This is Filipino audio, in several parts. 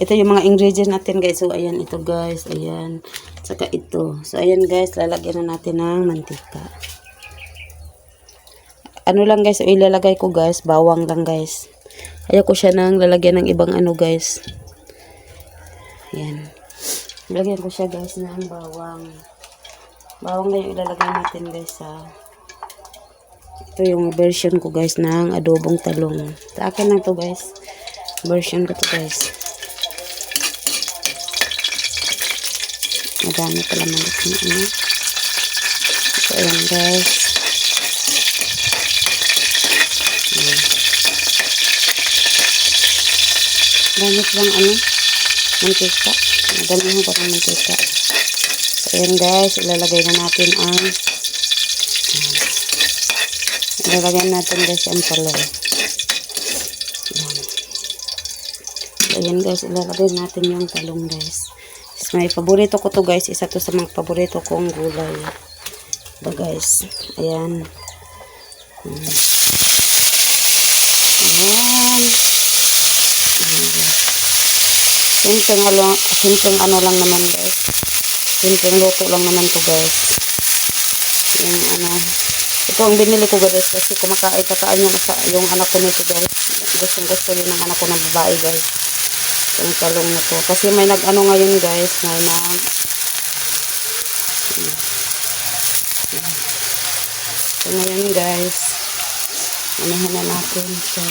ito yung mga ingredients natin guys. So, ayan ito guys. Ayan. Saka ito. So, ayan guys. Lalagyan na natin ng mantika. Ano lang guys. Ilalagay ko guys. Bawang lang guys. Ayaw ko siya nang lalagyan ng ibang ano guys. Ayan. Lalagyan ko siya guys ng bawang. Bawang na yung ilalagay natin guys sa ito yung version ko guys ng adobong talong. Sa akin lang to guys. Version ko to guys. Madami pala malit ng ano. So, ayan guys. Ayan. Gamit lang ano. Mantika. Madamihan ko ng mantika. So, ayan guys. Ilalagay na natin ang Ilalagay natin guys ang talong. Ayan. So, ayan guys. Ilalagay natin yung talong guys. May paborito ko to guys. Isa to sa mga paborito kong gulay. Ito guys. Ayan. Ayan. Simpleng ano, simpleng ano lang naman guys. Simpleng luto lang naman to guys. Yung ano, ito ang binili ko guys kasi kumakain kakaan yung, yung anak ko nito guys. Gustong gusto rin ng anak ko na babae guys. Yung talong na to. Kasi may nag ano ngayon guys, may nag So ngayon guys, anahan na natin siya.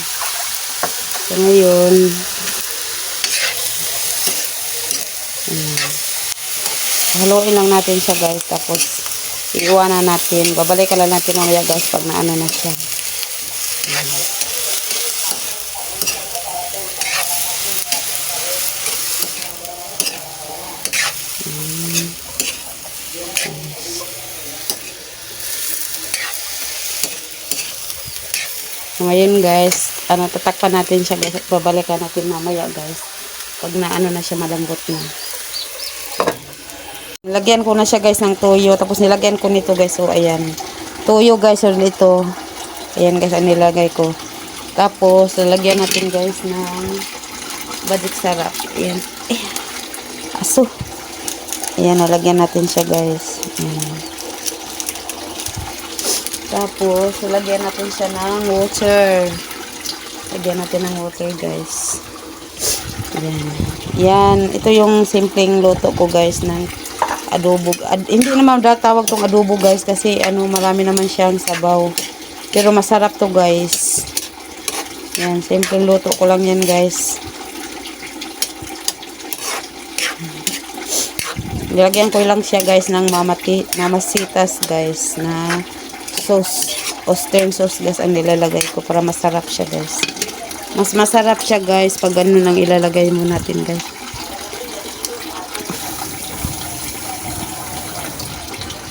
So ngayon, haluin lang natin siya guys. Tapos, iiwanan natin. Babalikan lang natin mamaya guys pag naano na siya. Ayan. Ngayon guys, ano, tatakpan natin siya guys. at Babalikan natin mamaya guys. Pag na ano na siya malambot na. Nilagyan ko na siya guys ng toyo. Tapos nilagyan ko nito guys. So ayan. Toyo guys. So ito. Ayan guys ang nilagay ko. Tapos lalagyan natin guys ng badik sarap. Ayan. Aso. Ayan. Nalagyan natin siya guys. Ayan. Tapos, lagyan natin siya ng water. Lagyan natin ng water, guys. Yan. Yan. Ito yung simpleng luto ko, guys, ng adobo. Ad, hindi naman tawag tong adobo, guys, kasi ano, marami naman siyang sabaw. Pero masarap to, guys. Yan. Simpleng luto ko lang yan, guys. Nilagyan ko lang siya, guys, ng mamati, mamasitas, guys, na sauce. Western sauce guys ang nilalagay ko para masarap siya guys. Mas masarap siya guys pag ganun lang ilalagay mo natin guys.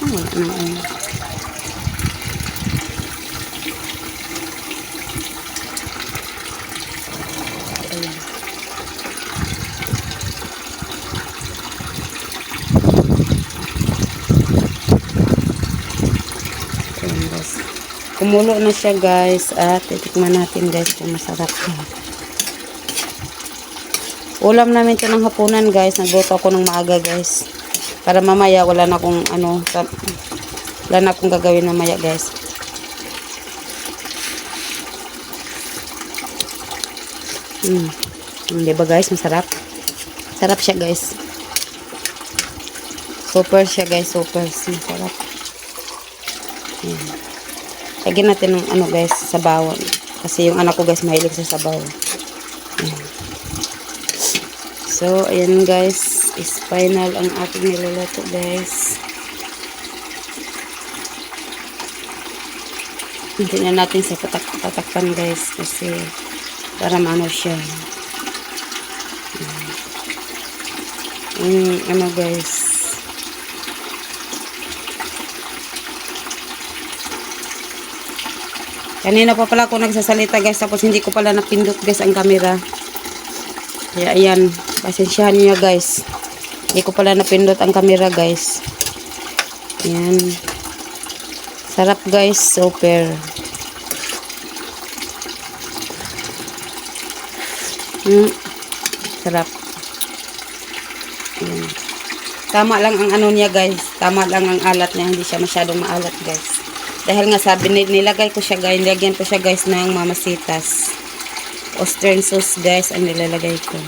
Ah, wala nang ano. Ayan. Ayan guys. Kumulo na siya guys at titikman natin guys kung masarap siya. Ulam namin ito ng hapunan guys. Nagluto ako ng maaga guys. Para mamaya wala na akong ano, wala na akong gagawin mamaya guys. Hmm. Hindi ba guys? Masarap. Sarap siya guys. Super siya guys. Super. Masarap. Ayan. Lagyan natin ng ano guys, sabaw. Kasi yung anak ko guys, mahilig sa sabaw. So, ayan guys, is final ang ating niluluto guys. Hindi na natin sa tatak tatakpan guys kasi para maano siya. Mm, ano guys, Kanina pa pala ako nagsasalita guys tapos hindi ko pala napindot guys ang camera. Kaya ayan, pasensyahan niyo guys. Hindi ko pala napindot ang camera guys. Ayan. Sarap guys, super. Hmm. Sarap. Ayan. Tama lang ang ano niya guys. Tama lang ang alat niya. Hindi siya masyadong maalat guys. Dahil nga sabi, ni- nilagay ko siya guys. Nilagyan ko siya guys ng mamasitas. Austrian sauce guys ang nilalagay ko.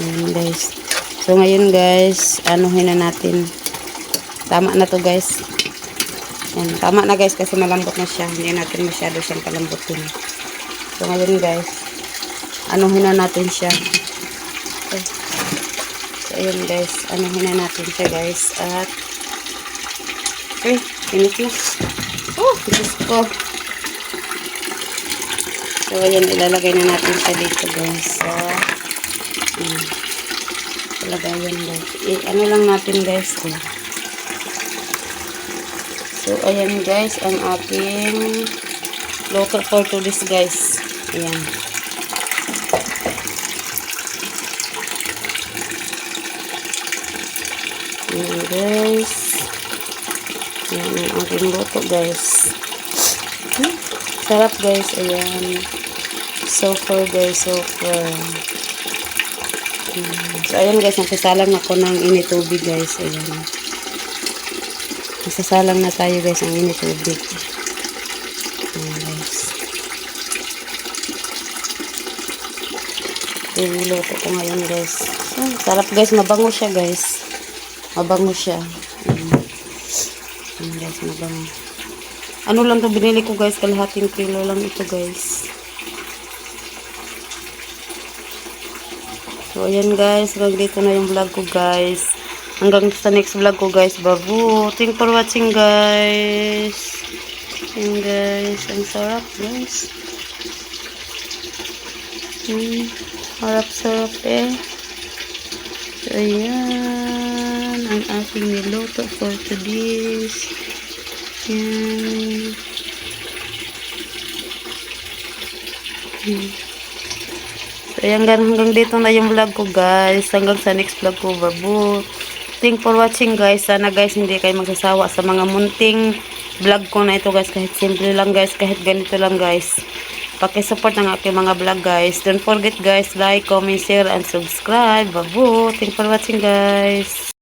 Ayan guys. So ngayon guys, anuhin na natin. Tama na to guys. Ayan, tama na guys kasi malambot na siya. Hindi natin masyado siyang palambutin. So ngayon guys, anuhin na natin siya. Okay. So ayun guys, anuhin na natin siya guys. At, okay, init. Oh, Diyos ko. So ayan, ilalagay na natin siya dito guys. So, ayan. Ilagayan guys. I, ano lang natin guys. Oh. So, ayan guys, ang ating local for today's guys. Ayan. Ayan guys. Ayan ang ating luto guys. Hmm, Sarap guys, ayan. Super guys, super. Hmm, So, ayan guys, nagsasalang ako ng init tubig guys. Ayan. Masasalang na tayo guys ang init tubig. Ayan guys. Iluluto ko ngayon guys. Ah, sarap guys, mabango siya guys. Mabango siya. Ayan. Guys, mabango. Ano lang to binili ko guys, kalahating kilo lang ito guys. So ayan guys, hanggang dito na yung vlog ko guys. Hanggang sa next vlog ko guys, babu. Thank for watching guys. Ayan guys, ang sarap guys. Hmm, harap-sarap eh. So ayan, ang ating niluto for today's. Hmm. So, gan- hanggang dito na yung vlog ko guys. Hanggang sa next vlog ko, babu. Thank for watching guys. Sana guys hindi kayo magsasawa sa mga munting vlog ko na ito guys. Kahit simple lang guys. Kahit ganito lang guys. Pakisupport ng aking mga vlog guys. Don't forget guys, like, comment, share, and subscribe. Babu. Thank for watching guys.